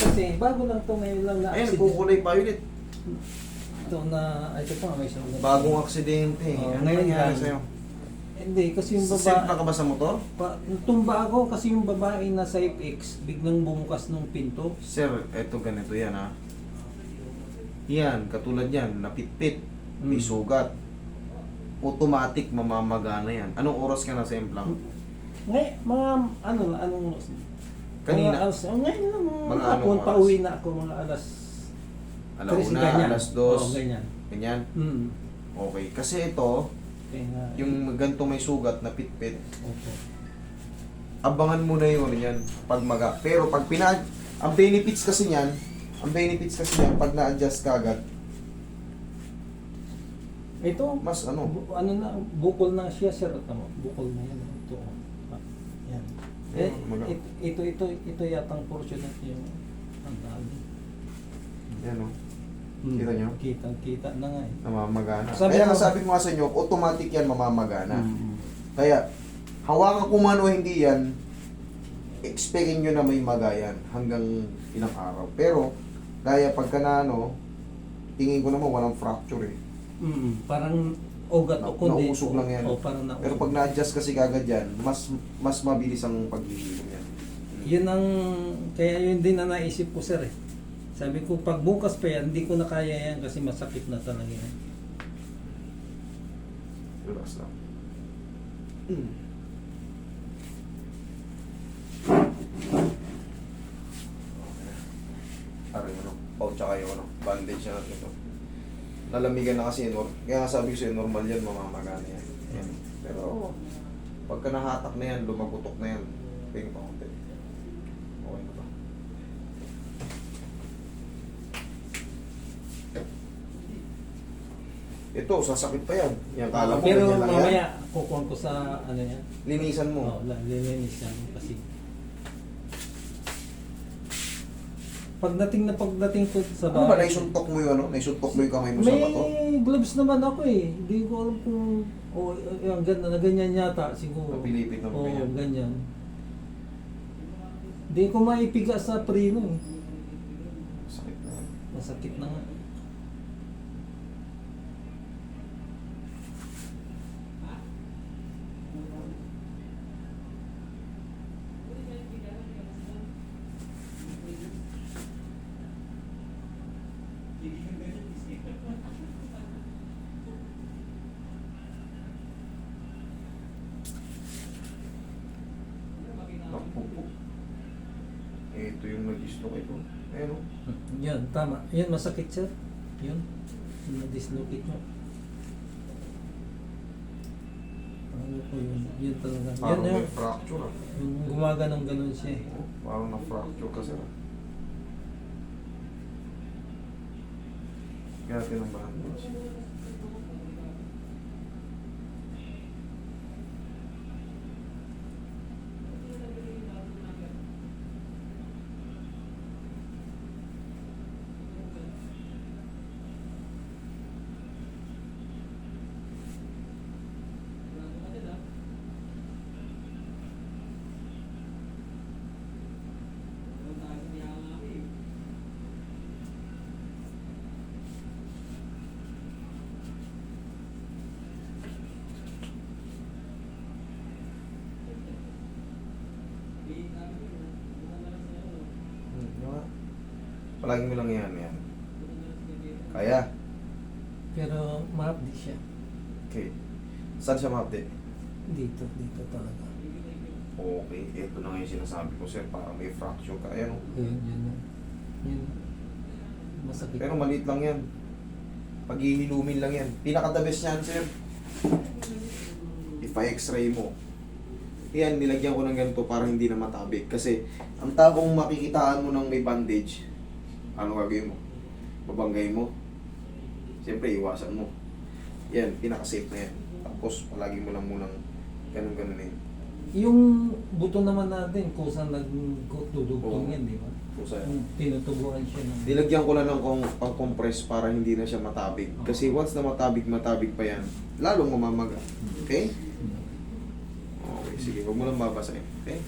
Kasi bago lang ito ngayon lang na Ayun, kukulay violet. Ito na, ay, ito pa, may sugat. Bagong aksidente. Oo, ano ngayon nangyari lang. sa'yo? Hindi, kasi yung Sa na babae, ka ba sa motor? pa, tumba ako kasi yung babae na sa FX, biglang bumukas ng pinto. Sir, eto ganito yan ha. Yan, katulad yan, napitpit, may Mm. sugat. Automatic mamamagana yan. Anong oras ka na sa implant? Ngay, mga, ano, anong, Kanina? Mga, alas, oh, ngayon lang, mga, hapon, oras? pauwi na ako mga alas. tres, Alauna, ganyan. alas dos, Oo, ganyan. ganyan. Mm. Okay, kasi ito, nga, yung ganito may sugat na pitpit, Opo. abangan mo na yun yan pag maga. Pero pag pina ang benefits kasi niyan, ang benefits kasi niyan pag na-adjust ka agad, Ito, mas ano, bu- ano na, bukol na siya, sir. Tama, bukol na yan. Ito. Ah, Yan. Eh, Oo, maga- it, ito, ito, ito yatang portion na yung ang dami. yan o, Hmm. Kita nyo? Kitang kita na nga eh. namamagana. Sabi Kaya nga sabi ko nga sa inyo, automatic yan mamamagana. Mm. Kaya, hawakan ko man o hindi yan, expectin nyo na may magayan hanggang ilang araw. Pero, gaya pagka na ano, tingin ko naman walang fracture eh. Mm, parang ugat Na- o kundi. nausog lang yan. O, parang nausog. Pero pag na-adjust kasi kagad yan, mas mas mabilis ang paghihilom. Yun ang, kaya yun din na naisip ko sir eh. Sabi ko, pag bukas pa yan, hindi ko na kaya yan kasi masakit na talaga yan. Relax lang. Aray ano, pouch tsaka yung ano, bandage na natin ito. Nalamigan na kasi yun, kaya nga sabi ko sa'yo, normal yan, mamamagana yan. yan. Pero, pagka nahatak na yan, lumagutok na yan, ping pa konti. Okay ba? Ito, sasakit pa yan. Yan, kala mo, Pero ganyan lang yan. mamaya, kukuhan ko sa ano yan. Linisan mo. Oo, oh, lilinis yan kasi. Pagdating na pagdating ko sa Ano ba, naisuntok mo yung ano? Naisuntok mo yung kamay mo sa May bato? gloves naman ako eh. Hindi ko alam kung oh, yung ganda na ganyan yata siguro. Napilipit ng Oo, ganyan. ganyan. Hindi ko maipiga sa prino eh. Sakit na yan. Masakit na nga. Naku Ito yung nag-stroke ito. Ayan o. Yan, tama. Yan, masakit sir. Yun. Yung na-dislocate mo. Ano po yun? Yun talaga. Yan, Parang yun. may fracture ah. Yung gumaganong ganon siya eh. Oh, Parang na-fracture kasi ah. Kaya natin ang bandage. Palagi mo lang yan, yan. Kaya? Pero mahapdi siya. Okay. Saan siya ma-update? Dito, dito talaga. Okay, ito na nga yung sinasabi ko sir, parang may fracture ka. Ayan o. Yun, yun. Yun. yun. Masakit. Pero maliit lang yan. Paghihilumin lang yan. Pinaka-the best yan, sir. Ipa-x-ray mo. Yan, nilagyan ko ng ganito para hindi na matabik. Kasi, ang tabong makikitaan mo ng may bandage, ano gagawin mo? Babanggay mo. Siyempre, iwasan mo. Yan, pinaka-safe na yan. Tapos, palagi mo lang munang ganun-ganun eh. Yung buto naman natin, kung saan nagdudugtong Oo. yan, di ba? Pusa yan. Yung Tinutubuan siya ng... Nilagyan ko lang ng kong pang-compress para hindi na siya matabig. Kasi once na matabig, matabig pa yan, lalong mamamaga. Okay? Okay, sige. Huwag mo lang babasahin. Okay?